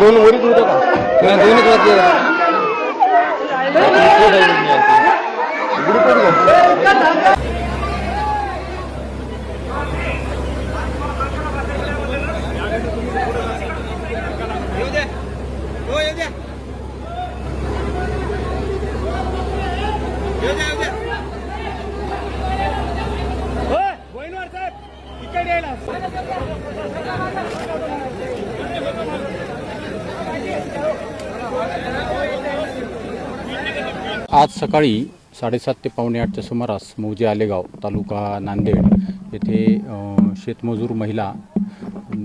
दोन वरीच होतं का? दोन्हीच वाजले आज सकाळी साडेसात ते पावणे आठच्या सुमारास मौजे आलेगाव तालुका नांदेड येथे शेतमजूर महिला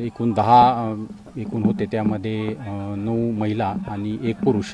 एकूण दहा एकूण होते. त्यामध्ये नऊ महिला आणि एक पुरुष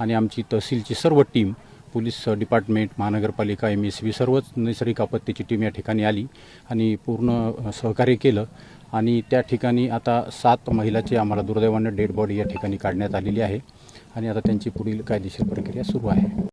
आणि आमची तहसीलची सर्व टीम पोलीस डिपार्टमेंट महानगरपालिका एम एस बी सर्वच नैसर्गिक आपत्तीची टीम या ठिकाणी आली आणि पूर्ण सहकार्य केलं. आणि त्या ठिकाणी आता सात महिलाची आम्हाला दुर्दैवानं डेड बॉडी या ठिकाणी काढण्यात आलेली आहे. आणि आता त्यांची पुढील कायदेशीर प्रक्रिया सुरू आहे.